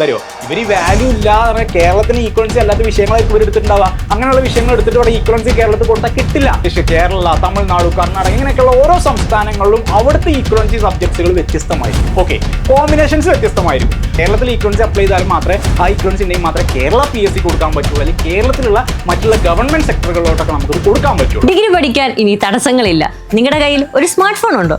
തരുമോ ഇവർ ഈ വാല്യൂ ഇല്ലാതെ കേരളത്തിന് ഈക്വൻസി അല്ലാത്ത വിഷയങ്ങളായിരിക്കും ഇവർ എടുത്തിട്ടുണ്ടാവുക അങ്ങനെയുള്ള വിഷയങ്ങൾ എടുത്തിട്ട് ഇവിടെ ഈക്വൻസി കേരളത്തിൽ കൊടുത്താൽ കിട്ടില്ല. പക്ഷേ കേരള തമിഴ്നാട് കർണാടക ഇങ്ങനെയൊക്കെയുള്ള ഓരോ സംസ്ഥാനങ്ങളിലും അവിടുത്തെ ഈക്വൻസി സബ്ജക്ട്സുകൾ വ്യത്യസ്തമായിരിക്കും. ഓക്കെ കോമ്പിനേഷൻസ് വ്യത്യസ്തമായിരിക്കും. കേരളത്തിൽ ഈക്വൻസി അപ്ലൈ ചെയ്താൽ മാത്രമേ ആ ഈക്വൻസി ഉണ്ടെങ്കിൽ മാത്രമേ കേരള പി എസ് സി കൊടുക്കാൻ പറ്റുള്ളൂ. അല്ലെങ്കിൽ കേരളത്തിലുള്ള മറ്റുള്ള ഗവൺമെന്റ് സെക്ടറുകളിലോട്ടൊക്കെ നമുക്ക് കൊടുക്കാൻ പറ്റുള്ളൂ. ഡിഗ്രി പഠിക്കാൻ ഇനി തടസ്സങ്ങളില്ല. നിങ്ങളുടെ കയ്യിൽ ഒരു സ്മാർട്ട് ഫോൺ ഉണ്ടോ?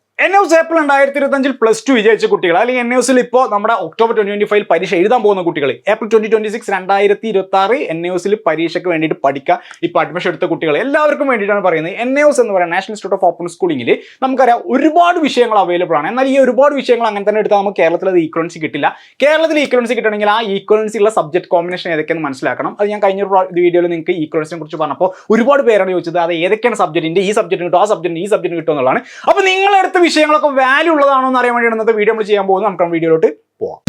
എൻ എസ് ഏപ്രിൽ രണ്ടായിരത്തി ഇരുപത്തഞ്ചിൽ പ്ലസ് ടു വിജയിച്ച കുട്ടികൾ അല്ലെങ്കിൽ എൻ എസിൽ ഇപ്പോൾ നമ്മുടെ ഒക്ടോബർ ട്വന്റി ട്വന്റി ഫൈവ് പരീക്ഷ എഴുതാൻ പോകുന്ന കുട്ടികൾ ഏപ്രിൽ ട്വന്റി ട്വന്റി സിക്സ് രണ്ടായിരത്തി ഇരുപത്തി ആറ് എൻ എസിൽ പരീക്ഷയ്ക്ക് വേണ്ടിയിട്ട് പഠിക്കുക ഇപ്പോൾ അഡ്മിഷൻ എടുത്ത കുട്ടികൾ എല്ലാവർക്കും വേണ്ടിയിട്ടാണ് പറയുന്നത്. എൻ എസ് എന്ന് പറയുന്നത് നാഷണൽ ഇൻസ്റ്റിറ്റ്യൂട്ട് ഓഫ് ഓപ്പൺ സ്കൂളിംഗിൽ നമുക്കറിയാം ഒരുപാട് വിഷയങ്ങൾ അവൈലബിൾ ആണ്. എന്നാൽ ഈ ഒരുപാട് വിഷയങ്ങൾ അങ്ങനെ തന്നെ എടുത്താൽ നമുക്ക് കേരളത്തിൽ അത് ഈക്വലൻസി കിട്ടില്ല. കേരളത്തിൽ ഈക്വലൻസി കിട്ടണമെങ്കിൽ ആ ഈക്വലൻസി ഉള്ള സബ്ജക്ട് കോമ്പിനേഷൻ ഏതൊക്കെയെന്ന് മനസ്സിലാക്കണം. അത് ഞാൻ കഴിഞ്ഞ വീഡിയോയിൽ നിങ്ങൾക്ക് ഈക്വലൻസിനെ കുറിച്ച് പറഞ്ഞപ്പോൾ ഒരുപാട് പേരാണ് ചോദിച്ചത് അത് ഏതൊക്കെയാണ് സബ്ജക്റ്റിന്റെ ഈ സബ്ജക്റ്റ് കിട്ടും ആ സബ്ജക്റ്റ് ഈ സബ്ജക്റ്റ് കിട്ടും എന്നുള്ളതാണ്. അപ്പോൾ നിങ്ങളെടുത്ത വിഷയങ്ങളൊക്കെ വാല്യൂ ഉള്ളതാണോ എന്ന് അറിയാൻ വേണ്ടിയാണ് ഇന്നത്തെ വീഡിയോ നമ്മൾ ചെയ്യാൻ പോകുന്നത്. നമുക്ക് വീഡിയോയിലോട്ട് പോവാം.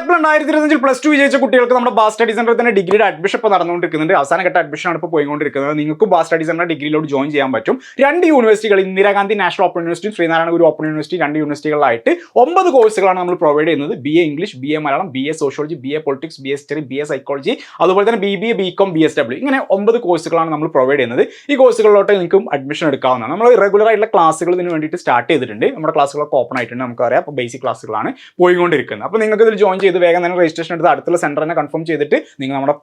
ഏപ്രിൽ രണ്ടായിരത്തി ഇരുപത്തഞ്ചിൽ പ്ലസ് ടു വിജയിച്ച കുട്ടികൾക്ക് നമ്മുടെ ബാസ് സ്റ്റഡി സെന്ററിൽ തന്നെ ഡിഗ്രിയുടെ അഡ്മിഷൻ ഇപ്പോൾ നടന്നുകൊണ്ടിരിക്കുന്നുണ്ട്. അവസാന ഘട്ട അഡ്മിഷൻ ആണ് ഇപ്പോൾ പോയിക്കൊണ്ടിരിക്കുന്നത്. നിങ്ങൾക്ക് ബാസ് സ്റ്റഡി സെന്റർ ഡിഗ്രിയിലോട്ട് ജോയിൻ ചെയ്യാൻ പറ്റും. രണ്ട് യൂണിവേഴ്സിറ്റികൾ Indira Gandhi national open university Sree Narayana Guru open university രണ്ട് യൂണിവേഴ്സിറ്റികളായിട്ട് ഒമ്പത് കോഴ്സുകളാണ് നമ്മൾ പ്രൊവൈഡ് ചെയ്യുന്നത്. B A English B A Malayalam B A sociology B A politics B S history B A psychology അതുപോലെ തന്നെ B B A B com B S W ഇങ്ങനെ ഒമ്പത് കോഴ്സുകളാണ് നമ്മൾ പ്രൊവൈഡ് ചെയ്യുന്നത്. ഈ കോഴ്സുകളിലോട്ട് നിങ്ങൾക്കും അഡ്മിഷൻ എടുക്കാവുന്നതാണ്. നമ്മൾ റെഗുലർ ആയിട്ടുള്ള ക്ലാസ്സുകൾ ഇതിന് വേണ്ടിയിട്ട് സ്റ്റാർട്ട് ചെയ്തിട്ടുണ്ട്. നമ്മുടെ ക്ലാസ്സുകളൊക്കെ ഓപ്പൺ ആയിട്ടുണ്ട് നമുക്കറിയാം. അപ്പോൾ ബേസിക് ക്ലാസ്സുകളാണ് പോയിക്കൊണ്ടിരിക്കുന്നത്. അപ്പോൾ നിങ്ങൾക്ക് ഇതിൽ ജോയിൻ ചെയ്ത് വേഗം തന്നെ രജിസ്ട്രേഷൻ എടുത്ത് അടുത്തുള്ള സെന്റർ തന്നെ കൺഫേം ചെയ്തിട്ട് നിങ്ങൾ നമ്മുടെ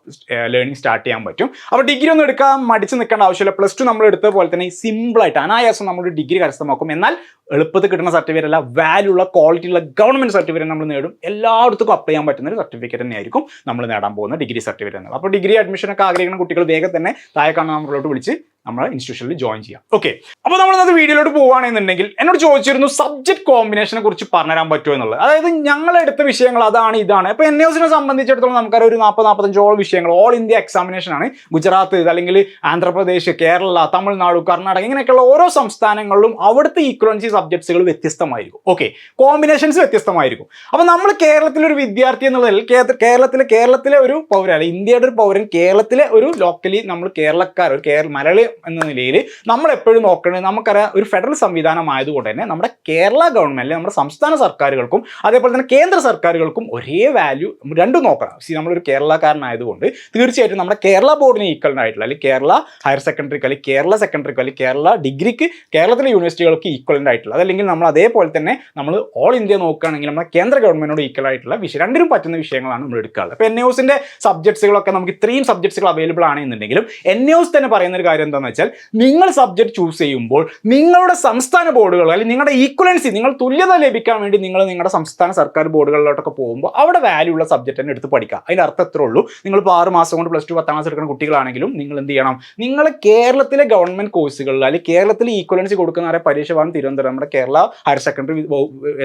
ലേണിംഗ് സ്റ്റാർട്ട് ചെയ്യാൻ പറ്റും. അപ്പോൾ ഡിഗ്രി ഒന്നും എടുക്കാൻ മടിച്ച് നിൽക്കേണ്ട ആവശ്യമില്ല. പ്ലസ് ടു നമ്മൾ എടുത്ത പോലെ തന്നെ സിമ്പിൾ ആയിട്ട് അനായാസം നമ്മൾ ഡിഗ്രി കരസ്ഥമാക്കും. എന്നാൽ എളുപ്പത്തിൽ കിട്ടുന്ന സർട്ടിഫിക്കറ്റ് അല്ല വാല്യൂ ഉള്ള ക്വാളിറ്റി ഉള്ള ഗവൺമെന്റ് സർട്ടിഫിക്കറ്റ് നമ്മൾ നേടും. എല്ലായിടത്തും അപ്ലൈ ചെയ്യാൻ പറ്റുന്ന ഒരു സർട്ടിഫിക്കറ്റ് തന്നെയായിരിക്കും നമ്മൾ നേടാൻ പോകുന്ന ഡിഗ്രി സർട്ടിഫിക്കറ്റ് എന്നത് അപ്പോൾ ഡിഗ്രി അഡ്മിഷനൊക്കെ ആഗ്രഹിക്കുന്ന കുട്ടികൾ വേഗം തന്നെ താഴെ കാണുന്ന വിളിച്ച് നമ്മുടെ ഇൻസ്റ്റിറ്റ്യൂഷനിൽ ജോയിൻ ചെയ്യാം. ഓക്കെ അപ്പോൾ നമ്മൾ അത് വീഡിയോയിലോട്ട് പോവുകയാണെന്നുണ്ടെങ്കിൽ എന്നോട് ചോദിച്ചിരുന്നു സബ്ജക്ട് കോമ്പിനേഷനെ കുറിച്ച് പറഞ്ഞുതരാൻ പറ്റുമോ എന്നുള്ളത്. അതായത് ഞങ്ങൾ എടുത്ത വിഷയങ്ങൾ അതാണ് ഇതാണ്. ഇപ്പോൾ എൻ എസിനെ സംബന്ധിച്ചിടത്തോളം നമുക്കറിയാം ഒരു നാൽപ്പത് നാൽപ്പത്തഞ്ചോളം വിഷയങ്ങൾ. ഓൾ ഇന്ത്യ എക്സാമിനേഷൻ ആണ്. ഗുജറാത്ത് അല്ലെങ്കിൽ ആന്ധ്രാപ്രദേശ് കേരള തമിഴ്നാട് കർണാടക ഇങ്ങനെയൊക്കെയുള്ള ഓരോ സംസ്ഥാനങ്ങളിലും അവിടുത്തെ ഈക്വലൻസി സബ്ജക്ട്സുകൾ വ്യത്യസ്തമായിരിക്കും. ഓക്കെ കോമ്പിനേഷൻസ് വ്യത്യസ്തമായിരിക്കും. അപ്പോൾ നമ്മൾ കേരളത്തിലെ ഒരു വിദ്യാർത്ഥി എന്നുള്ളതിൽ കേരളത്തിലെ കേരളത്തിലെ ഒരു പൗരൻ ഇന്ത്യയുടെ ഒരു പൗരൻ കേരളത്തിലെ ഒരു ലോക്കലി നമ്മൾ കേരളക്കാർ കേരള മലയാളി എന്ന നിലയിൽ നമ്മൾ എപ്പോഴും നോക്കണേ നമുക്കറിയാം ഒരു ഫെഡറൽ സംവിധാനം ആയതുകൊണ്ട് തന്നെ നമ്മുടെ കേരള ഗവൺമെന്റ് നമ്മുടെ സംസ്ഥാന സർക്കാരുകൾക്കും അതേപോലെ തന്നെ കേന്ദ്ര സർക്കാരുകൾക്കും ഒരേ വാല്യൂ രണ്ടും നോക്കണം. സി നമ്മളൊരു കേരളക്കാരനായതുകൊണ്ട് തീർച്ചയായിട്ടും നമ്മുടെ കേരള ബോർഡിന് ഈക്വൽ ആയിട്ടുള്ള അല്ലെങ്കിൽ കേരള ഹയർ സെക്കൻഡറി അല്ലെങ്കിൽ കേരള സെക്കൻഡറി അല്ലെങ്കിൽ കേരള ഡിഗ്രിക്ക് കേരളത്തിലെ യൂണിവേഴ്സിറ്റികൾക്ക് ഈക്വലന്റ് ആയിട്ടുള്ള അതല്ലെങ്കിൽ നമ്മൾ അതേപോലെ തന്നെ നമ്മൾ ഓൾ ഇന്ത്യ നോക്കുകയാണെങ്കിൽ നമ്മുടെ കേന്ദ്ര ഗവൺമെന്റിനോട് ഈക്വൽ ആയിട്ടുള്ള വിഷയം രണ്ടിനും പറ്റുന്ന വിഷയങ്ങളാണ് നമ്മൾ എടുക്കാറുള്ളത്. അപ്പോൾ എൻ എസിന്റെ സബ്ജക്ട്സുകളൊക്കെ നമുക്ക് ഇത്രയും സബ്ജക്ട്സുകൾ അവൈലബിൾ ആണെന്നുണ്ടെങ്കിലും എൻ എസ് തന്നെ പറയുന്ന ഒരു കാര്യം എന്താണെന്ന് വെച്ചാൽ നിങ്ങൾ സബ്ജക്ട് ചൂസ് ചെയ്യുമ്പോൾ നിങ്ങളുടെ സംസ്ഥാന ബോർഡുകൾ അല്ലെങ്കിൽ നിങ്ങളുടെ ഈക്വലൻസി നിങ്ങൾ തുല്യത ലഭിക്കാൻ വേണ്ടി നിങ്ങൾ നിങ്ങളുടെ സംസ്ഥാന സർക്കാർ ബോർഡുകളിലോട്ടൊക്കെ പോകുമ്പോൾ അവിടെ വാല്യൂ ഉള്ള സബ്ജക്റ്റ് തന്നെ എടുത്ത് പഠിക്കുക. അതിന്റെ അർത്ഥം എത്ര ഉള്ളൂ. നിങ്ങൾ ഇപ്പോൾ ആറ് മാസം കൊണ്ട് പ്ലസ് ടു പത്താം ക്ലാസ് എടുക്കുന്ന കുട്ടികളാണെങ്കിലും നിങ്ങൾ എന്ത് ചെയ്യണം? നിങ്ങൾ കേരളത്തിലെ ഗവൺമെന്റ് കോഴ്സുകളിൽ അല്ലെങ്കിൽ കേരളത്തിൽ ഈക്വലൻസി കൊടുക്കുന്നവരെ പരീക്ഷ ഭാഗം തിരുവനന്തപുരം നമ്മുടെ Kerala higher secondary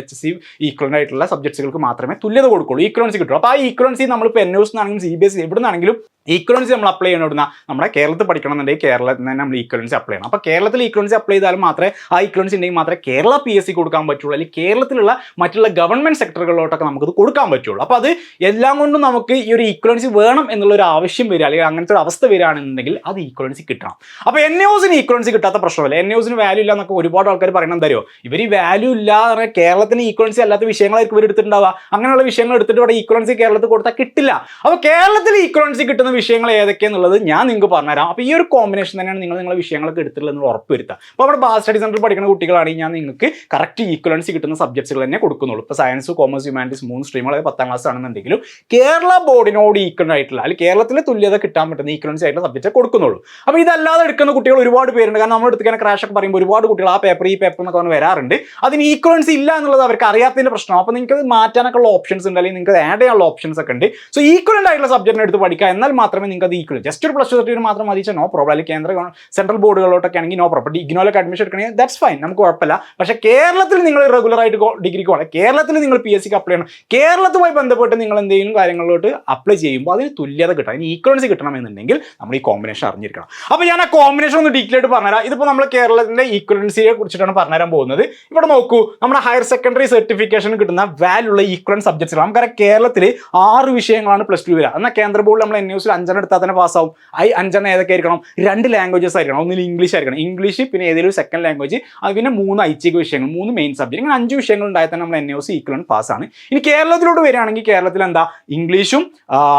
H C equivalent ആയിട്ടുള്ള സബ്ജക്ട്സുകൾക്ക് മാത്രമേ തുല്യത കൊടുക്കുള്ളൂ. ഈക്വലൻസി കിട്ടുള്ളൂ. അപ്പോൾ ആ ഈക്വലൻസി നമ്മളിപ്പോൾ എൻ എസ് ആണെങ്കിലും സി ബി എസ് എവിടെ നിന്നാണെങ്കിലും ഈക്വലൻസി നമ്മൾ അപ്ലൈ ചെയ്യണം ഇവിടുന്ന നമ്മുടെ കേരളത്തിൽ പഠിക്കണം എന്നുണ്ടെങ്കിൽ കേരളത്തിൽ തന്നെ നമ്മൾ ഈക്വലൻസി അപ്ലൈ ചെയ്യണം. അപ്പോൾ കേരളത്തിൽ ഈക്വലൻസി അപ്ലൈ ചെയ്താൽ മാത്രമേ ആ ഈക്വലൻസി ഉണ്ടെങ്കിൽ മാത്രമേ കേരള പി എസ് സി കൊടുക്കാൻ പറ്റുള്ളൂ. അല്ലെങ്കിൽ കേരളത്തിലുള്ള മറ്റുള്ള ഗവൺമെന്റ് സെക്ടറുകളിലോട്ടൊക്കെ നമുക്കത് കൊടുക്കാൻ പറ്റുള്ളൂ. അപ്പോൾ അത് എല്ലാം കൊണ്ടും നമുക്ക് ഈ ഒരു ഈക്വലൻസി വേണം എന്നുള്ള ഒരു ആവശ്യം വരിക അല്ലെങ്കിൽ അങ്ങനത്തെ ഒരു അവസ്ഥ വരികയാണെന്നുണ്ടെങ്കിൽ അത് ഈക്വലൻസി കിട്ടണം. അപ്പോൾ എൻ എസിന് ഈക്വലൻസി കിട്ടാത്ത പ്രശ്നമല്ല. എൻ എസിന് വാല്യൂ ഇല്ല എന്നൊക്കെ ഒരുപാട് ആൾക്കാർ പറയണം തരുമോ ഇവർ ഈ വാല്യൂ പറഞ്ഞാൽ കേരളത്തിന് ഈക്വലൻസി അല്ലാത്ത വിഷയങ്ങളായിരിക്കും ഇവർ എടുത്തിട്ടുണ്ടാവുക. അങ്ങനെയുള്ള വിഷയങ്ങൾ എടുത്തിട്ട് ഇവിടെ ഈക്വലൻസി കേരളത്തിൽ കൊടുത്താൽ കിട്ടില്ല. അപ്പോൾ കേരളത്തിൽ ഈക്വലൻസി കിട്ടുന്ന വിഷയങ്ങൾ ഏതൊക്കെയെന്നുള്ളത് ഞാൻ നിങ്ങൾക്ക് പറഞ്ഞുതരാം. അപ്പോൾ ഈ ഒരു കോമ്പിനേഷൻ തന്നെയാണ് നിങ്ങൾ നിങ്ങളുടെ വിഷയങ്ങളൊക്കെ എടുത്തിട്ടുള്ളത് ഉറപ്പ് വരുത്തുക അപ്പോൾ അവിടെ ബാസ് സ്റ്റഡി സെന്ററിൽ പഠിക്കുന്ന കുട്ടികളാണെങ്കിൽ ഞാൻ നിങ്ങൾക്ക് കറക്റ്റ് ഈക്വലൻസി കിട്ടുന്ന സബ്ജക്ട്സുകൾ തന്നെ കൊടുക്കുന്നുള്ളൂ. ഇപ്പോൾ സയൻസ് കോമേഴ്സ് ഹ്യൂമാനിറ്റീസ് മൂന്ന് സ്ട്രീമുകൾ പത്താം ക്ലാസ് ആണെന്നുണ്ടെങ്കിലും കേരള ബോർഡിനോട് ഈക്വൽ ആയിട്ടുള്ള അല്ലെങ്കിൽ കേരളത്തിലെ തുല്യത കിട്ടാൻ പറ്റുന്ന ഈക്വലൻസി ആയിട്ടുള്ള സബ്ജക്റ്റ് കൊടുക്കുന്നുള്ളൂ. അപ്പോൾ ഇതല്ലാതെ എടുക്കുന്ന കുട്ടികൾ ഒരുപാട് പേരുണ്ട്. കാരണം നമ്മൾ എടുത്തിങ്ങനെ ക്രാഷ് ഒക്കെ പറയുമ്പോൾ ഒരുപാട് കുട്ടികൾ ആ പേപ്പർ ഈ പേപ്പർ എന്നൊക്കെ പറഞ്ഞ് വരാറുണ്ട്. അതിന് ഈക്വലൻസി ഇല്ല എന്നുള്ളത് അവർക്ക് അറിയാത്തതിന്റെ പ്രശ്നം അപ്പോൾ നിങ്ങൾക്ക് മാറ്റാനൊക്കെ ഉള്ള ഓപ്ഷൻസ് ഉണ്ട്. അല്ലെങ്കിൽ നിങ്ങൾക്ക് ആഡ് ചെയ്യാനുള്ള ഓപ്ഷൻസ് ഒക്കെ ഉണ്ട്. സോ ഈക്വലന്റ് ആയിട്ടുള്ള സബ്ജക്റ്റിനെ എടുത്ത് പഠിക്കുക. എന്നാൽ മാത്രമേ നിങ്ങൾക്ക് അത് ഈക്വൽ ജസ്റ്റ് ഒരു പ്ലസ് ടു സർട്ടിഫിക്കറ്റ് മാത്രം മതി നോ പ്രോബ്ലം അല്ലെങ്കിൽ കേന്ദ്ര സെൻട്രൽ ബോർഡുകളിലോട്ടൊക്കെ ആണെങ്കിൽ നോ പ്രോബ്ലം ഇഗ്നോലൊക്കെ അഡ്മിഷൻ എടുക്കണമെങ്കിൽ ദാറ്റ്സ് ഫൈൻ നമുക്ക് കുഴപ്പമില്ല. പക്ഷേ കേരളത്തിൽ നിങ്ങൾ റെഗുലർ ആയിട്ട് ഡിഗ്രിക്ക് പോകണം. കേരളത്തിൽ നിങ്ങൾ പി എസ് സിക്ക് അപ്ലൈ ചെയ്യണം. കേരളത്തുമായി ബന്ധപ്പെട്ട് നിങ്ങൾ എന്തെങ്കിലും കാര്യങ്ങളിലോട്ട് അപ്ലൈ ചെയ്യുമ്പോൾ അതിന് തുല്യത കിട്ടണം. അതിന് ഈക്വലൻസി കിട്ടണമെന്നുണ്ടെങ്കിൽ നമ്മൾ ഈ കോമ്പിനേഷൻ അറിഞ്ഞിരിക്കണം. അപ്പോൾ ഞാൻ ആ കോമ്പിനേഷൻ ഒന്ന് ഡീറ്റെയിൽ ആയിട്ട് പറഞ്ഞുതരാം. ഇതിപ്പോൾ നമ്മൾ കേരളത്തിന്റെ ഈക്വലൻസിയെ കുറിച്ചിട്ടാണ് പറഞ്ഞുതരാൻ പോകുന്നത്. ഇവിടെ നോക്കൂ നമ്മുടെ ഹയർ സെക്കൻഡറി സർട്ടിഫിക്കേഷൻ കിട്ടുന്ന വാല്യുള്ള ഈക്വലൻ സബ്ജക്ട്സ് നമുക്കറിയാം കേരളത്തിൽ ആറ് വിഷയങ്ങളാണ് പ്ലസ് ടു വരിക. എന്നാൽ കേന്ദ്ര ബോർഡിൽ നമ്മൾ എൻ യൂസിൽ അഞ്ചെണ്ണം എടുത്താൽ തന്നെ പാസ്സാവും. ഐ അഞ്ചെണ്ണം ഏതൊക്കെ ആയിരിക്കണം? രണ്ട് ലാംഗ്വേജസ് ആയിരിക്കണം. ഒന്നിൽ ഇംഗ്ലീഷ് ആയിരിക്കണം. ഇംഗ്ലീഷ് പിന്നെ ഏതെങ്കിലും സെക്കൻഡ് ലാംഗ്വേജ് അത് പിന്നെ മൂന്ന് ഐച്ഛിക വിഷയങ്ങൾ മൂന്ന് മെയിൻ സബ്ജക്ട് ഇങ്ങനെ അഞ്ച് വിഷയങ്ങൾ ഉണ്ടായാൽ തന്നെ നമ്മൾ എൻ യു സി ഈക്വലൻ പാസ്സാണ് ഇനി കേരളത്തിലോട്ട് വരികയാണെങ്കിൽ കേരളത്തിൽ എന്താ? ഇംഗ്ലീഷും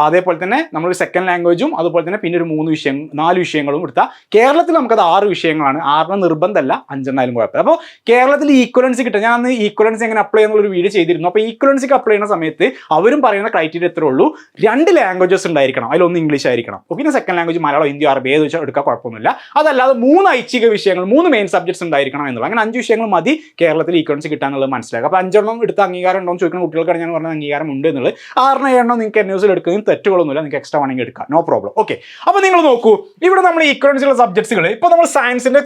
അതേപോലെ തന്നെ നമ്മൾ സെക്കൻഡ് ലാംഗ്വേജും അതുപോലെ തന്നെ പിന്നെ ഒരു മൂന്ന് വിഷയം നാല് വിഷയങ്ങളും എടുത്താൽ കേരളത്തിൽ നമുക്കത് ആറ് വിഷയങ്ങളാണ്. ആറിന് നിർബന്ധമല്ല അഞ്ചെന്നാലും കുഴപ്പമില്ല. അപ്പോൾ കേരളത്തിൽ ഈക്വലൻസി കിട്ടും. ഞാൻ അന്ന് ഈക്വലൻസി എങ്ങനെ അപ്ലൈ ചെയ്യുന്ന ഒരു വീഡിയോ ചെയ്തിരുന്നു. അപ്പോൾ ഈക്വലൻസിക്ക് അപ്ലൈ ചെയ്യുന്ന സമയത്ത് അവരും പറയുന്ന ക്രൈറ്റീരിയ എത്ര ഉള്ളൂ. രണ്ട് ലാംഗ്വേജസ് ഉണ്ടായിരിക്കണം. അതിലൊന്ന് ഇംഗ്ലീഷ് ആയിരിക്കണം. പിന്നെ സെക്കൻഡ് ലാംഗ്വേജ് മലയാളം ഹിന്ദി അറബി ഏത് വെച്ചാൽ എടുക്കാൻ കുഴപ്പമൊന്നുമില്ല. അതല്ലാതെ മൂന്ന് ഐച്ഛിക വിഷയങ്ങൾ മൂന്ന് മെയിൻ സബ്ജക്ട്സ് ഉണ്ടായിരിക്കണം എന്നുള്ളത്. അങ്ങനെ അഞ്ച് വിഷയങ്ങൾ മതി കേരളത്തിൽ ഈക്വൻസ് കിട്ടാന്നുള്ളത് മനസ്സിലാക്കുക. അപ്പോൾ അഞ്ചെണ്ണം എടുത്ത അംഗീകാരം ഉണ്ടോ എന്ന് ചോദിക്കുന്ന കുട്ടികൾക്ക് ഞാൻ പറഞ്ഞ അംഗീകാരം ഉണ്ട് എന്നുള്ളത്. ആറിന് ഏഴെണ്ണം നിങ്ങൾക്ക് എൻ എടുക്കുന്നതിന് തെറ്റുകളൊന്നുമില്ല നിങ്ങൾക്ക് എക്സ്ട്രാ വേണമെങ്കിൽ എടുക്കാം. നോ പ്രോബ്ലം ഓക്കെ അപ്പോൾ നിങ്ങൾ നോക്കൂ ഇവിടെ നമ്മൾ ഈക്വലൻസിയുള്ള സബ്ജക്ട്സുകൾ ഇപ്പോൾ നമ്മൾ സയൻസിന്റെ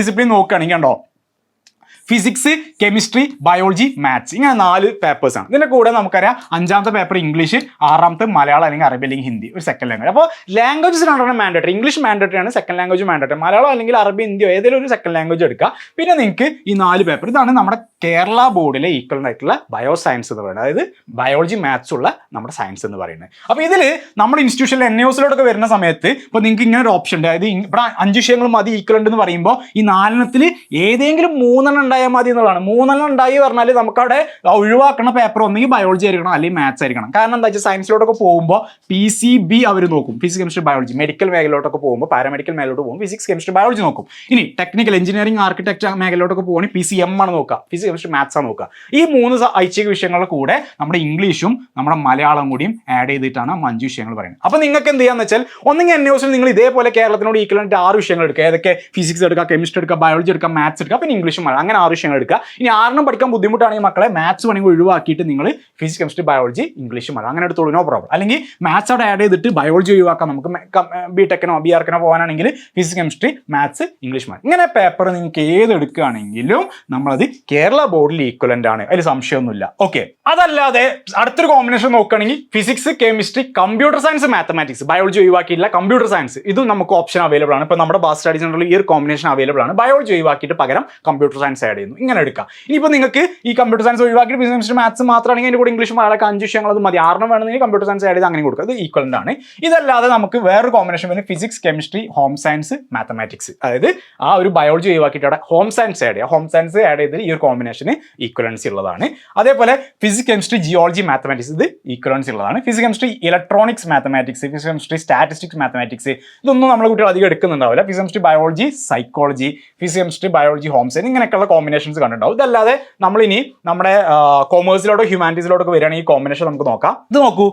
ഡിസിപ്ലിൻ നോക്കുകയാണെങ്കിൽ കണ്ടോ ഫിസിക്സ് കെമിസ്ട്രി ബയോളജി മാത്സ് ഇങ്ങനെ നാല് പേപ്പേഴ്സ് ആണ്. ഇതിന്റെ കൂടെ നമുക്കറിയാം അഞ്ചാമത്തെ പേപ്പർ ഇംഗ്ലീഷ് ആറാമത്തെ മലയാളം അല്ലെങ്കിൽ അറബി അല്ലെങ്കിൽ ഹിന്ദി ഒരു സെക്കൻഡ് ലാംഗ്വേജ് അപ്പോൾ ലാംഗ്വേജസ് രണ്ടെണ്ണം മാൻഡേറ്ററി ഇംഗ്ലീഷ് മാൻഡേറ്ററി ആണ് സെക്കൻഡ് ലാംഗ്വേജ് മാൻഡേറ്ററി മലയാളം അല്ലെങ്കിൽ അറബി ഹിന്ദിയോ ഏതെങ്കിലും ഒരു സെക്കൻഡ് ലാംഗ്വേജ് എടുക്കുക. പിന്നെ നിങ്ങൾക്ക് ഈ നാല് പേപ്പർ ഇതാണ് നമ്മുടെ കേരള ബോർഡിലെ ഈക്വൽ ആയിട്ടുള്ള ബയോ സയൻസ് എന്ന് പറയുന്നത്. അതായത് ബയോളജി മാത്സ് ഉള്ള നമ്മുടെ സയൻസ് എന്ന് പറയുന്നത്. അപ്പോൾ ഇതിൽ നമ്മുടെ ഇൻസ്റ്റിറ്റ്യൂഷനിൽ എൻ യൂസിലോട്ടൊക്കെ വരുന്ന സമയത്ത് ഇപ്പോൾ നിങ്ങൾക്ക് ഇങ്ങനെ ഒരു ഓപ്ഷൻ ഉണ്ട്. അതായത് ഇവിടെ അഞ്ച് വിഷയങ്ങൾ മതി ഈക്വൽ ഉണ്ടെന്ന് പറയുമ്പോൾ ഈ നാലെണ്ണത്തിൽ ഏതെങ്കിലും മൂന്നെണ്ണം ഉണ്ടായാൽ മതി എന്നുള്ളതാണ്. മൂന്നെണ്ണം ഉണ്ടായി പറഞ്ഞാൽ നമുക്കവിടെ ഒഴിവാക്കണ പേപ്പർ ഒന്നെങ്കിൽ ബയോളജി ആയിരിക്കണം അല്ലെങ്കിൽ മാത്സ് ആയിരിക്കണം. കാരണം എന്താ വെച്ചാൽ സയൻസിലോട്ടൊക്കെ പോകുമ്പോൾ പി സി ബി അവർ നോക്കും. ഫിസിക്സ് കെമിസ്ട്രി ബയോളജി മെഡിക്കൽ മേഖലയിലോട്ടൊക്കെ പോകുമ്പോൾ പാരാമെഡിക്കൽ മേഖലയിലോട്ട് പോകും ഫിസിക്സ് കെമിസ്ട്രി ബയോളജി നോക്കും. ഇനി ടെക്നിക്കൽ എഞ്ചിനീയറിംഗ് ആർക്കിടെക്ചർ മേഖലയിലോട്ടൊക്കെ പോകുകയാണെങ്കിൽ പി സി എം ആണ് നോക്കുക. ഫിസിക്സ് കെമിസ്ട്രി മാത്സ് ആണ് നോക്കുക. ഈ മൂന്ന് ഐച്ഛിക വിഷയങ്ങളുടെ കൂടെ നമ്മുടെ ഇംഗ്ലീഷും നമ്മുടെ മലയാളം കൂടിയും ആഡ് ചെയ്തിട്ടാണ് അഞ്ച് വിഷയങ്ങൾ പറയുന്നത്. അപ്പോൾ നിങ്ങൾക്ക് എന്ത് ചെയ്യാന്ന് വെച്ചാൽ ഒന്നെങ്കിൽ എൻ ന്യൂസിൽ നിങ്ങൾ ഇതേപോലെ കേരളത്തിനോട് ഈക്വൽ ആയിട്ട് ആറ് വിഷയങ്ങൾ എടുക്കുക. ഏതൊക്കെ ഫിസിക്സ് എടുക്കുക കെമിസ്ട്രി എടുക്കുക ബയോളജി എടുക്കുക മാത്സ് എടുക്കുക പിന്നെ ഇംഗ്ലീഷും മലയാളം അങ്ങനെ ആറ് വിഷയങ്ങൾ എടുക്കുക ഇനി ആറിനും പഠിക്കാൻ ബുദ്ധിമുട്ടാണെങ്കിൽ മക്കളെ മാത്സ് വേണമെങ്കിൽ ഒഴിവാക്കിയിട്ട് നിങ്ങൾ physics chemistry biology English Malayalam അങ്ങനെ എടുത്തോളൂ നോ പ്രോബ്ലം അല്ലെങ്കിൽ മാത്സ് അവിടെ ആഡ് ചെയ്തിട്ട് ബയോളജി ഒഴിവാക്കാം. നമുക്ക് ബി ടെക്കിനോ ബി ആർക്കിനോ പോകാനാണെങ്കിൽ physics chemistry maths English Malayalam ഇങ്ങനെ പേപ്പർ നിങ്ങൾക്ക് ഏത് എടുക്കുകയാണെങ്കിലും നമ്മളത് കേരള ബോർഡിൽ ഈക്വലന്റ് ആണ്. അതിൽ സംശയമൊന്നുമില്ല. ഓക്കെ അതല്ലാതെ അടുത്തൊരു കോമ്പിനേഷൻ നോക്കുകയാണെങ്കിൽ physics chemistry computer science mathematics biology ഒഴിവാക്കിയില്ല computer science ഇതും നമുക്ക് ഓപ്ഷൻ അവൈലബിൾ ആണ്. ഇപ്പോൾ നമ്മുടെ ബാസ് സ്റ്റഡി സെന്ററിൽ ഈ ഒരു കോമ്പിനേഷൻ അവൈലബിൾ ആണ്. ബയോളജി ഒഴിവാക്കിയിട്ട് പകരം കമ്പ്യൂട്ടർ സയൻസ് ആഡ് ചെയ്യുന്നു. ഇങ്ങനെ എടുക്കാം. ഇനിയിപ്പോൾ നിങ്ങൾക്ക് ഈ കമ്പ്യൂട്ടർ സയൻസ് ഒഴിവാക്കിയിട്ട് ബിസിനസ് മാത്സ് മാത്രമാണെങ്കിൽ അതിന്റെ കൂടെ ഇംഗ്ലീഷും വളരെ അഞ്ച് വിഷയങ്ങൾ അത് മതി. ആറിന് വേണമെങ്കിൽ കമ്പ്യൂട്ടർ സയൻസ് ആഡ് ചെയ്ത് അങ്ങനെ കൊടുക്കുക അത് ഈക്വലന്റ് ആണ്. ഇതല്ലാതെ നമുക്ക് വേറൊരു കോമ്പിനേഷൻ വരുന്നത് physics chemistry home science mathematics അതായത് ആ ഒരു ബയോളജി ഒഴിവാക്കിയിട്ട് അവിടെ ഹോം സയൻസ് ആഡ് ചെയ്യുക ഹോം സയൻസ് ആഡ് ചെയ്ത് ഈ ഒരു കോമ്പിനേഷന് ഈക്വലൻസി ഉള്ളതാണ്. അതേപോലെ ഫിസിക്സ് കെമിസ്ട്രി ജിയോളജി മാത്തമാറ്റിക്സ് ഇത് ഈക്വലൻസ് ഉള്ളതാണ്. Physics chemistry electronics mathematics physics chemistry statistics mathematics ഇതൊന്നും നമ്മൾ കുട്ടികൾ അധികം എടുക്കുന്നുണ്ടാവില്ല. Physics chemistry biology psychology physics chemistry biology home science ഇങ്ങനെയൊക്കെയുള്ള കോമ്പിനേഷൻസ് കണ്ടിട്ടുണ്ടാവും. ഇതല്ലാതെ നമ്മളിനി നമ്മുടെ കോമേഴ്സിലോട്ടോ ഹ്യൂമാനിറ്റീസിലോട്ടോ വരികയാണെങ്കിൽ ഈ കോമ്പിനേഷൻ നമുക്ക് നോക്കാം. ഇത് നോക്കൂ.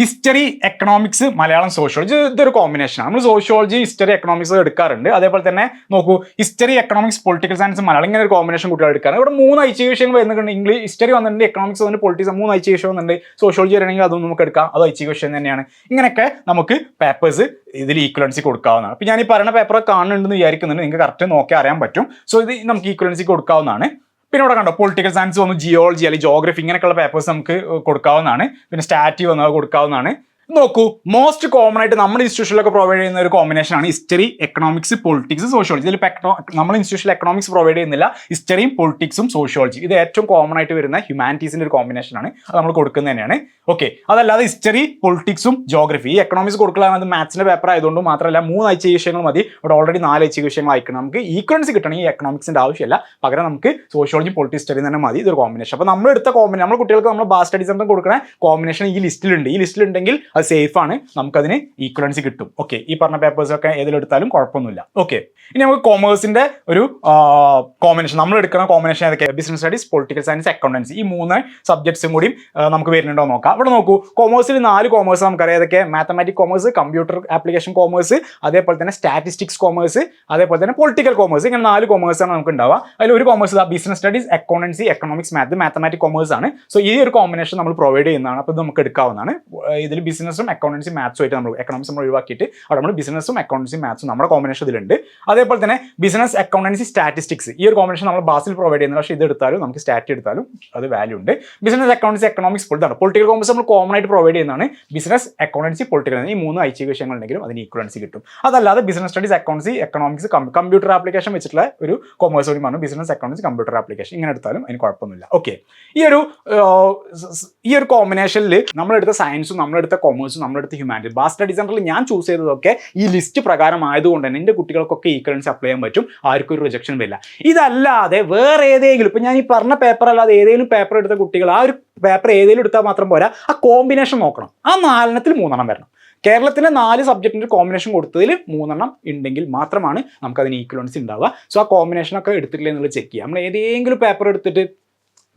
ഹിസ്റ്ററി എക്കണോമിക്സ് മലയാളം സോഷ്യോളജി ഇതൊരു കോമ്പിനേഷനാണ് നമ്മൾ സോഷ്യോളജി ഹിസ്റ്ററി എക്കണോമിക്സ് എടുക്കാറുണ്ട്. അതേപോലെ തന്നെ നോക്കൂ history economics political science Malayalam ഇങ്ങനെ ഒരു കോമ്പിനേഷൻ കുട്ടികൾ എടുക്കാറ് ഇവിടെ മൂന്ന് ഐച്ഛിക വിഷയങ്ങൾ വരുന്നുണ്ട്. ഇംഗ്ലീഷ് ഹിസ്റ്ററി വന്നിട്ടുണ്ട് എക്കണോമിക്സ് വന്നിട്ട് പൊളിറ്റിക്സ് മൂന്ന് ഐച്ഛിക വിഷയം വന്നിട്ടുണ്ട്. സോഷ്യോളജി വരണമെങ്കിൽ അതും നമുക്ക് എടുക്കാം. അത് ഐച്ഛിക വിഷയം തന്നെയാണ്. ഇങ്ങനെയൊക്കെ നമുക്ക് പേപ്പേഴ്സ് ഇതിൽ ഈക്വലൻസി കൊടുക്കാവുന്നതാണ്. അപ്പോൾ ഞാൻ ഈ പറയുന്ന പേപ്പർ കാണുന്നുണ്ടെന്ന് വിചാരിക്കുന്നുണ്ട്. നിങ്ങൾക്ക് കറക്റ്റ് നോക്കി അറിയാൻ പറ്റും. സോ ഇത് നമുക്ക് ഈക്വലൻസി കൊടുക്കാവുന്നതാണ്. പിന്നെ ഇവിടെ കണ്ടോ പൊളിറ്റിക്കൽ സയൻസ് വന്നു ജിയോളജി അല്ലെങ്കിൽ ജോഗ്രഫി ഇങ്ങനെയൊക്കെയുള്ള പേപ്പേഴ്സ് നമുക്ക് കൊടുക്കാവുന്നതാണ്. പിന്നെ സ്റ്റാറ്റി വന്നത് കൊടുക്കാവുന്നതാണ്. നോക്കൂ മോസ്റ്റ് കോമൺ ആയിട്ട് നമ്മുടെ ഇൻസ്റ്റിറ്റ്യൂഷനിലൊക്കെ പ്രൊവൈഡ് ചെയ്യുന്ന ഒരു കോമ്പിനേഷൻ ആണ് ഹിസ്റ്ററി എക്കണോമിക്സ് പൊളിറ്റിക്സ് സോഷ്യോളജി ഇതിൽ നമ്മൾ ഇൻസ്റ്റിറ്റ്യൂഷനിൽ എക്കണോമിക്സ് പ്രൊവൈഡ് ചെയ്യുന്നില്ല ഹിസ്റ്ററിയും പൊളിറ്റിക്സും സോഷ്യോളജി ഇത് ഏറ്റവും കോമൺ ആയിട്ട് വരുന്ന ഹ്യൂമാനിറ്റീസിന്റെ ഒരു കോമ്പിനേഷൻ ആണ്. അത് നമ്മൾ കൊടുക്കുന്നത് തന്നെയാണ്. ഓക്കെ അതല്ലാതെ ഹിസ്റ്ററി പൊളിറ്റിക്സും ജോഗ്രഫി ഈ എക്കണോമിക്സ് കൊടുക്കലാണ് അത് മാത്സിന്റെ പേപ്പർ ആയതുകൊണ്ട് മാത്രമല്ല മൂന്ന് ആഴ്ച വിഷയങ്ങൾ മതി. ഇവിടെ ഓൾറെഡി നാല് ആഴ്ച വിഷയങ്ങൾ അയക്കണം. നമുക്ക് ഈക്വലൻസി കിട്ടണമെങ്കിൽ എക്കണോമിക്സിന്റെ ആവശ്യമില്ല. പകരം നമുക്ക് സോഷ്യോളജി പൊളിറ്റിക്സ് ഹിസ്റ്ററി തന്നെ മതി. ഇതൊരു കോമ്പിനേഷൻ അപ്പോൾ നമ്മൾ എടുത്ത കോമ്പിനേഷൻ നമ്മൾ കുട്ടികൾക്ക് നമ്മൾ ബാസ് സ്റ്റഡീസ് കൊടുക്കുന്ന കോമ്പിനേഷൻ ഈ ലിസ്റ്റിലുണ്ട് ഈ ലിസ്റ്റിലുണ്ടെങ്കിൽ അത് സേഫ് ആണ്. നമുക്കതിന് ഈക്വലൻസി കിട്ടും. ഓക്കെ ഈ പറഞ്ഞ പേപ്പേഴ്സ് ഒക്കെ ഏതിലെടുത്താലും കുഴപ്പമൊന്നുമില്ല. ഓക്കെ ഇനി നമുക്ക് കോമേഴ്സിന്റെ ഒരു കോമ്പിനേഷൻ നമ്മൾ എടുക്കുന്ന കോമ്പിനേഷൻ ഏതൊക്കെ business studies political science accountancy ഈ മൂന്ന് സബ്ജക്ട്സും കൂടി നമുക്ക് വരുന്നുണ്ടോ നോക്കാം. ഇവിടെ നോക്കൂ. കോമേഴ്സിൽ നാല് കോമേഴ്സ് നമുക്കറിയാം. ഏതൊക്കെ? Mathematic commerce computer application commerce അതേപോലെ തന്നെ സ്റ്റാറ്റിസ്റ്റിക്സ് കോമേഴ്സ് അതേപോലെ തന്നെ പൊളിറ്റിക്കൽ കോമേഴ്സ് ഇങ്ങനെ നാല് കോമേഴ്സ് ആണ് നമുക്ക് ഉണ്ടാവുക അതിൽ ഒരു commerce business studies accountancy economics math mathematic commerce ആണ്. സോ ഈ ഒരു കോമ്പിനേഷൻ നമ്മൾ പ്രൊവൈഡ് ചെയ്യുന്നതാണ്. അപ്പോൾ ഇത് നമുക്ക് എടുക്കാവുന്നതാണ്. ഇതിൽ ബിസിനസ് ബിസിനസ്സും അക്കൗണ്ടൻസി മാത്സും ആയിട്ട് നമ്മൾ എക്കണോമിക്സ് നമ്മൾ ഒഴിവാക്കിയിട്ട് അവിടെ നമ്മൾ ബിസിനസ്സും അക്കൗണ്ടൻസി മാത്സും നമ്മുടെ കോമ്പിനേഷൻ ഇതിലുണ്ട്. അതേപോലെ തന്നെ ബിസിനസ് അക്കൗണ്ടൻസി സ്റ്റാറ്റിസ്റ്റിക്സ് ഈ ഒരു കോമ്പിനേഷൻ നമ്മൾ ബാസിൽ പ്രൊവൈഡ് ചെയ്യുന്നത് പക്ഷേ ഇത് എടുത്താലും നമുക്ക് സ്റ്റാറ്റ് എടുത്താലും അത് വാല്യൂ ഉണ്ട്. ബിസിനസ് അക്കൗണ്ടൻസി എക്കണോമിക്സ് പൊളിതാണ് പൊളിറ്റിക്കൽ കോമേഴ്സ് നമ്മൾ കോമൺ ആയിട്ട് പ്രൊവൈഡ് ചെയ്യുന്നതാണ്. ബിസിനസ് അക്കൗണ്ടൻസി പൊളിറ്റിക്കൽ ഈ മൂന്ന് ഐച്ഛിക വിഷയങ്ങൾ ഉണ്ടെങ്കിലും അതിന് ഈക്വലൻസി കിട്ടും. അതല്ലാതെ business studies accountancy economics computer application വെച്ചിട്ടുള്ള ഒരു കോമേഴ്സ് കൂടി പറഞ്ഞു. ബിസിനസ് അക്കൗണ്ടൻസി കമ്പ്യൂട്ടർ ആപ്ലിക്കേഷൻ ഇങ്ങനെ എടുത്താലും അതിന് കുഴപ്പമൊന്നുമില്ല. ഓക്കെ ഈ ഒരു ഈ ഒരു കോമ്പിനേഷനിൽ നമ്മളെടുത്ത സയൻസും നമ്മളെടുത്ത കൊമേഴ്സും അടുത്ത് ഹ്യൂമാനിറ്റി ബാസ് സ്റ്റഡി സെന്ററിൽ ഞാൻ ചൂസ് ചെയ്തതൊക്കെ ഈ ലിസ്റ്റ് പ്രകാരം ആയതുകൊണ്ട് തന്നെ എന്റെ കുട്ടികൾക്കൊക്കെ ഈക്വലൻസ് അപ്ലൈ ചെയ്യാൻ പറ്റും. ആർക്കും ഒരു റിജക്ഷൻ വരില്ല. ഇതല്ലാതെ വേറെ ഏതെങ്കിലും ഇപ്പം ഞാൻ ഈ പറഞ്ഞ പേപ്പർ അല്ലാതെ ഏതെങ്കിലും പേപ്പർ എടുത്ത കുട്ടികൾ ആ ഒരു പേപ്പർ ഏതെങ്കിലും എടുത്താൽ മാത്രം പോരാ ആ കോമ്പിനേഷൻ നോക്കണം. ആ നാലെണ്ണത്തിൽ മൂന്നെണ്ണം വരണം. കേരളത്തിലെ നാല് സബ്ജക്റ്റിന്റെ കോമ്പിനേഷൻ കൊടുത്തതിൽ മൂന്നെണ്ണം ഉണ്ടെങ്കിൽ മാത്രമാണ് നമുക്കതിന് ഈക്വലൻസ് ഉണ്ടാവുക. സോ ആ കോമ്പിനേഷനൊക്കെ എടുത്തിട്ടില്ല എന്നുള്ളത് ചെക്ക് ചെയ്യുക നമ്മൾ ഏതെങ്കിലും പേപ്പർ എടുത്തിട്ട്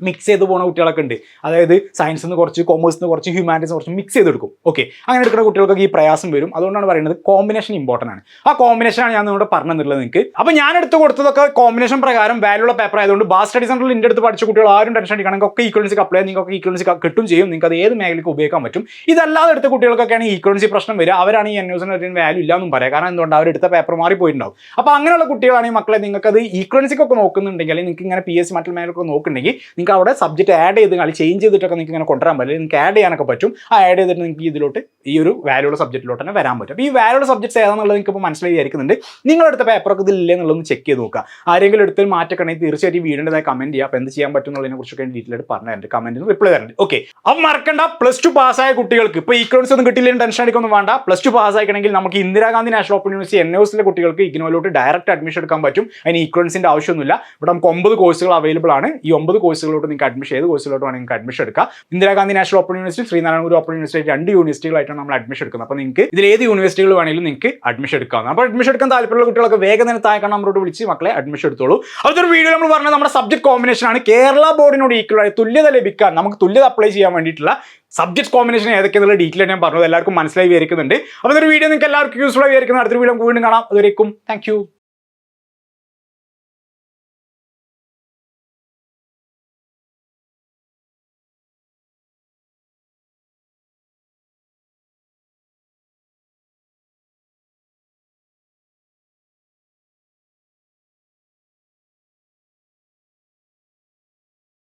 മിക്സ് ചെയ്ത് പോകുന്ന കുട്ടികളൊക്കെ ഉണ്ട്. അതായത് സയൻസ് നിന്ന് കുറച്ച് കോമേഴ്സ് നിന്ന് കുറച്ച് ഹ്യൂമാനിറ്റീസ് കുറച്ച് മിക്സ് ചെയ്തെടുക്കും. ഓക്കെ അങ്ങനെ എടുക്കുന്ന കുട്ടികൾക്കൊക്കെ ഈ പ്രയാസം വരും. അതുകൊണ്ടാണ് പറയുന്നത് കോമ്പിനേഷൻ ഇമ്പോർട്ടന്റ് ആണ്. ആ കോമ്പിനേഷൻ ആണ് ഞാൻ നിങ്ങളോട് പറഞ്ഞു നിങ്ങൾക്ക് അപ്പോൾ ഞാൻ എടുത്ത് കൊടുത്തതൊക്കെ കോമ്പിനേഷൻ പ്രകാരം വാല്യുള്ള പേപ്പർ ആയതുകൊണ്ട് ബാസ് സ്റ്റഡി സെന്ററിൽ എന്റെ അടുത്ത് പഠിച്ച കുട്ടികൾ ആരും ടെൻഷൻ അടിക്കണം ഒക്കെ ഈക്വലൻസിക്ക് അപ്ലൈ നിങ്ങൾക്ക് ഈക്വൻസി കിട്ടും ചെയ്യും. നിങ്ങൾക്ക് അത് ഏത് മേഖലയ്ക്ക് ഉപയോഗിക്കാൻ പറ്റും. ഇതല്ലാതെ എടുത്ത കുട്ടികൾക്കൊക്കെയാണ് ഈക്വൻസി പ്രശ്നം വരിക. അവരാണ് ഈ അതിന് വാല്യൂ ഇല്ല എന്നും പറയാം. കാരണം എന്തുകൊണ്ട്? അവരെടുത്ത പേപ്പർ മാറി പോയിട്ടുണ്ടാവും. അപ്പോൾ അങ്ങനെയുള്ള കുട്ടികളാണെങ്കിൽ മക്കളെ നിങ്ങൾക്ക് അത് ഈക്വലൻസിക്കൊക്കെ നോക്കുന്നുണ്ടെങ്കിൽ അല്ലെങ്കിൽ നിങ്ങൾക്ക് ഇങ്ങനെ പി എസ് സി മറ്റുള്ള മേഖലയൊക്കെ നോക്കുന്നുണ്ടെങ്കിൽ നിങ്ങൾക്ക് അവിടെ സബ്ജക്റ്റ് ആഡ് ചെയ്ത് കളി ചേഞ്ച് ചെയ്തിട്ടൊക്കെ നിങ്ങൾക്ക് ഇങ്ങനെ കൊണ്ടുവരാൻ പറ്റില്ല നിങ്ങൾക്ക് ആഡ് ചെയ്യാനൊക്കെ പറ്റും. ആ ആഡ് ചെയ്തിട്ട് നിങ്ങൾക്ക് ഇതിലോട്ട് ഈ ഒരു വാല്യൂള്ള സബ്ജക്റ്റിലോട്ട് തന്നെ വരാൻ പറ്റും. അപ്പോൾ ഈ വാല്യൂള്ള സബ്ജക്ട്സ് ഏതാണെന്നുള്ളത് നിങ്ങൾക്ക് ഇപ്പോൾ മനസ്സിലായി വിചാരിക്കുന്നുണ്ട്. നിങ്ങളെടുത്ത പേപ്പറൊക്കെ ഇതില്ലേ എന്നുള്ളതൊന്ന് ചെക്ക് ചെയ്ത് നോക്കുക. ആരെങ്കിലും എടുത്ത് മാറ്റൊക്കെ ഉണ്ടെങ്കിൽ തീർച്ചയായിട്ടും വീടിന്റെതായി കമന്റ് ചെയ്യുക. അപ്പോൾ എന്ത് ചെയ്യാൻ പറ്റും എന്നുള്ളതിനെ കുറിച്ചൊക്കെ ഡീറ്റെയിൽ പറഞ്ഞു തരുന്നുണ്ട് കമന്റിന് റിപ്ലൈ തരണ്ട് ഓക്കെ അപ്പം മറക്കണ്ട പ്ലസ് ടു പാസ്സായ കുട്ടികൾക്ക്. ഇപ്പോൾ ഈക്വൻസ് ഒന്നും കിട്ടിയില്ലെങ്കിൽ ടെൻഷൻ അടിക്കൊന്നും വേണ്ട. പ്ലസ് ടു പാസ്സായിക്കണമെങ്കിൽ നമുക്ക് Indira Gandhi national open university N എസിലെ കുട്ടികൾക്ക് ഇഗ്നോയിലോട്ട് ഡയറക്റ്റ് അഡ്മിഷൻ എടുക്കാൻ പറ്റും. അതിന് ഈക്വൻസിന്റെ ആവശ്യമൊന്നുമില്ല. ഇവിടെ നമുക്ക് ഒമ്പത് കോഴ്സുകൾ അവൈലബിൾ ആണ്. ഈ ഒമ്പത് കോഴ്സുകളോട്ട് നിങ്ങൾക്ക് അഡ്മിഷൻ ഏത് കോഴ്സിലോട്ട് വേണമെങ്കിൽ നിങ്ങൾക്ക് അഡ്മിഷൻ എടുക്കാം. Indira Gandhi national open university Sree Narayana Guru open university രണ്ട് യൂണിവേഴ്സിറ്റികളായിട്ടാണ് നമ്മൾ അഡ്മിഷൻ എടുക്കുന്നത്. അപ്പോൾ നിങ്ങൾക്ക് ഇതിൽ ഏത് യൂണിവേഴ്സിറ്റികൾ വേണമെങ്കിലും നിങ്ങൾക്ക് അഡ്മിഷൻ എടുക്കാം അപ്പോൾ അഡ്മിഷൻ എടുക്കാൻ താല്പര്യമുള്ള കുട്ടികളൊക്കെ വേഗം തന്നെ താഴെ നമ്മളോട് വിളിച്ച് മക്കളെ അഡ്മിഷൻ എടുത്തോളൂ. അതൊരു വീഡിയോ നമ്മൾ പറഞ്ഞത് നമ്മുടെ സബ്ജക്ട് കോമ്പിനേഷൻ ആണ്. കേരള ബോർഡിനോട് ഈക്വൽ ആയി തുല്യത ലഭിക്കാൻ നമുക്ക് തുല്യത അപ്ലൈ ചെയ്യാൻ വേണ്ടിയിട്ടുള്ള സബ്ജക്ട് കോമ്പിനേഷൻ ഏതൊക്കെയുള്ള ഡീറ്റെയിൽ ഞാൻ പറഞ്ഞത് എല്ലാവർക്കും മനസ്സിലായി വിചാരിക്കുന്നുണ്ട്. അപ്പോൾ ഒരു വീഡിയോ നിങ്ങൾക്ക് എല്ലാവർക്കും യൂസ്ഫുൾ ആയി വിചാരിക്കുന്നത് അടുത്തൊരു വീഡിയോ വീണ്ടും കാണാം. അതുവരേക്കും താങ്ക്